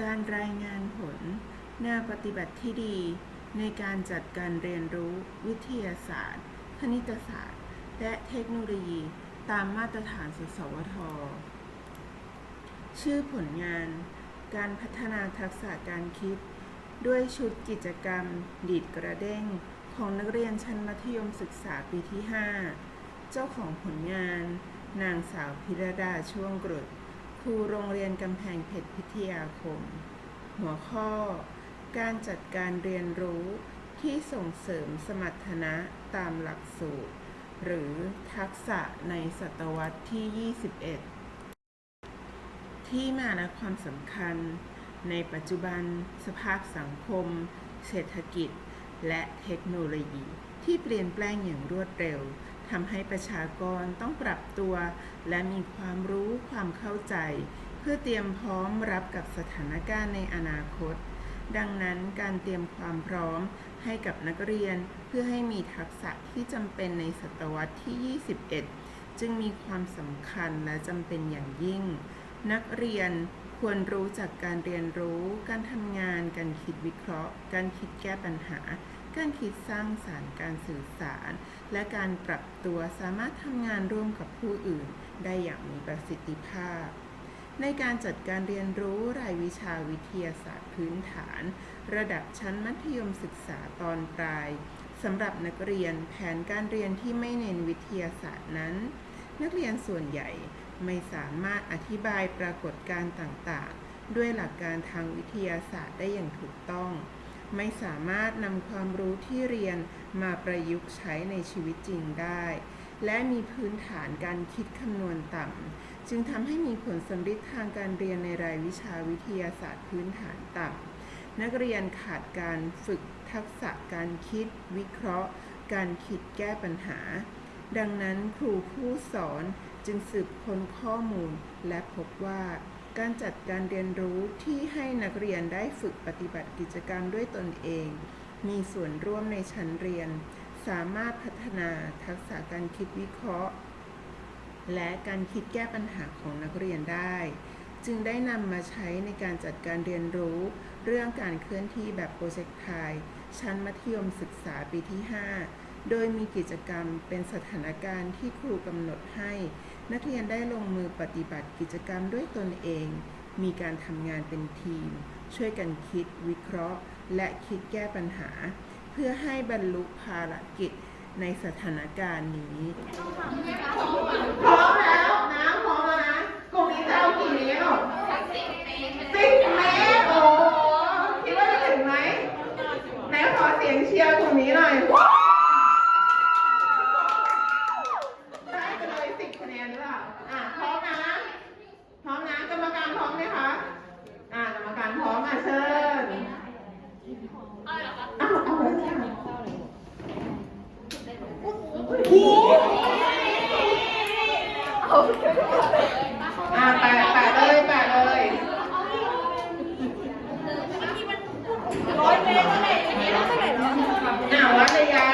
การรายงานผล แนวปฏิบัติที่ดี ในการจัดการเรียนรู้ วิทยาศาสตร์ คณิตศาสตร์ และเทคโนโลยี ตามมาตรฐานสสวท ชื่อผลงาน การพัฒนาทักษะการคิด ด้วยชุดกิจกรรม ดีดกระเด้ง ของนักเรียนชั้นมัธยมศึกษาปีที่ 5 เจ้าของผลงาน นางสาวพิรดาช่วงกรุด ครูโรงเรียนกำแพงเพชรพิทยาคม หัวข้อ การจัดการเรียนรู้ที่ส่งเสริมสมรรถนะตามหลักสูตร หรือทักษะในศตวรรษที่ 21 ที่มาและความสำคัญ ในปัจจุบันสภาพสังคม เศรษฐกิจ และเทคโนโลยีที่เปลี่ยนแปลงอย่างรวดเร็ว ทำให้ประชากรต้องปรับตัว และมีความรู้ความเข้าใจ เพื่อเตรียมพร้อมรับกับสถานการณ์ในอนาคต ดังนั้นการเตรียมความพร้อมให้กับนักเรียนเพื่อให้มีทักษะที่จำเป็นในศตวรรษที่ 21 จึงมีความสำคัญและจำเป็นอย่างยิ่ง นักเรียนควรรู้จักการเรียนรู้ การทำงาน การคิดวิเคราะห์ การคิดแก้ปัญหา การคิดสร้างสารรค์การสื่อสาร และการปรับตัวสามารถทำงานร่วมกับผู้อื่น ได้อย่างมีประสิทธิภาพ ในการจัดการเรียนรู้รายวิชาวิทยาศาสตร์พื้นฐาน ระดับชั้นมัธยมศึกษาตอนปลายสำหรับนักเรียนแผนการเรียนที่ไม่เน้นวิทยาศาสตร์นั้น นักเรียนส่วนใหญ่ไม่สามารถอธิบายปรากฏการณ์ต่างๆ ด้วยหลักการทางวิทยาศาสตร์ได้อย่างถูกต้อง ไม่สามารถนำความรู้ที่เรียนมาประยุกต์ใช้ในชีวิตจริงได้ และมีพื้นฐานการคิดคำนวณต่ำ จึงทำให้มีผลสำลิดทางการเรียนในรายวิชาวิทยาศาสตร์พื้นฐานต่ำ นักเรียนขาดการฝึกทักษะการคิด วิเคราะห์ การคิดแก้ปัญหา ดังนั้นครูผู้สอนจึงสืบค้นข้อมูลและพบว่าการจัดการเรียนรู้ที่ นักเรียนได้ฝึกปฏิบัติกิจกรรมด้วยตนเอง มีส่วนร่วมในชั้นเรียน สามารถพัฒนาทักษะการคิดวิเคราะห์ และการคิดแก้ปัญหาของนักเรียนได้ จึงได้นำมาใช้ในการจัดการเรียนรู้ เรื่องการเคลื่อนที่แบบโปรเจกต์ไทยชั้นมัธยมศึกษาปีที่ 5 โดยมีกิจกรรมเป็นสถานการณ์ที่ครูกำหนดให้ นักเรียนได้ลงมือปฏิบัติกิจกรรมด้วยตนเอง มีการทำงานเป็นทีม ช่วยกันคิดวิเคราะห์ และคิดแก้ปัญหา เพื่อให้บรรลุภารกิจในสถานการณ์นี้พร้อมแล้วนะพร้อมแล้วนะกลุ่มนี้จะเอากี่เมตรหรสิบเมตรโอ้คิดว่าจะถึงไหมไหนขอเสียงเชียร์กลุ่มนี้หน่อย ได้ไปเลยสิบคะแนนหรือเปล่าอะพร้อมนะ พร้อมนะกรรมการพร้อมไหมคะ อ่ากรรมการพร้อมอะเชิญเอาเอาเลยค่ะ อะแปะแปะเลยแปะเลยร้อยเมตรเท่าไหร่อันนี้เท่าไหร่เนาะอะวัดระยะ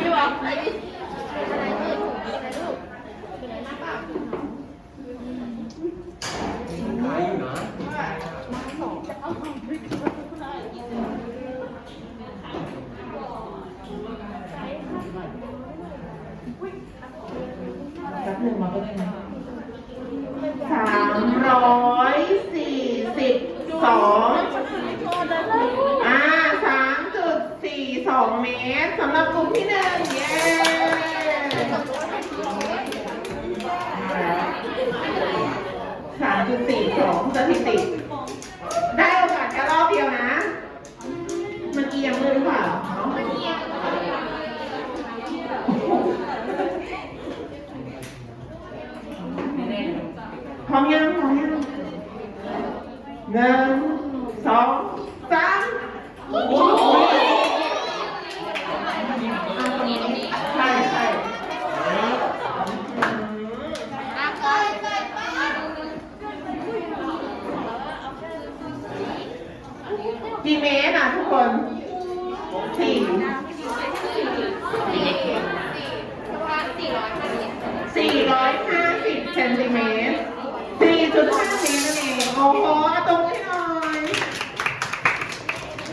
พี่วะ สามร้อยสี่สิบสองอ่าสามจุดสี่สองเมตรสำหรับกลุ่มที่หนึ่งเย้สามจุดสี่สองสถิติ ร้อมยังพร้อมยังหนึ่งสองสามโอ้โหใช่ใช่กี่เมตรอะทุกคนสี่สี่ร้อยห้าสิบเซนติเมตร Được hai.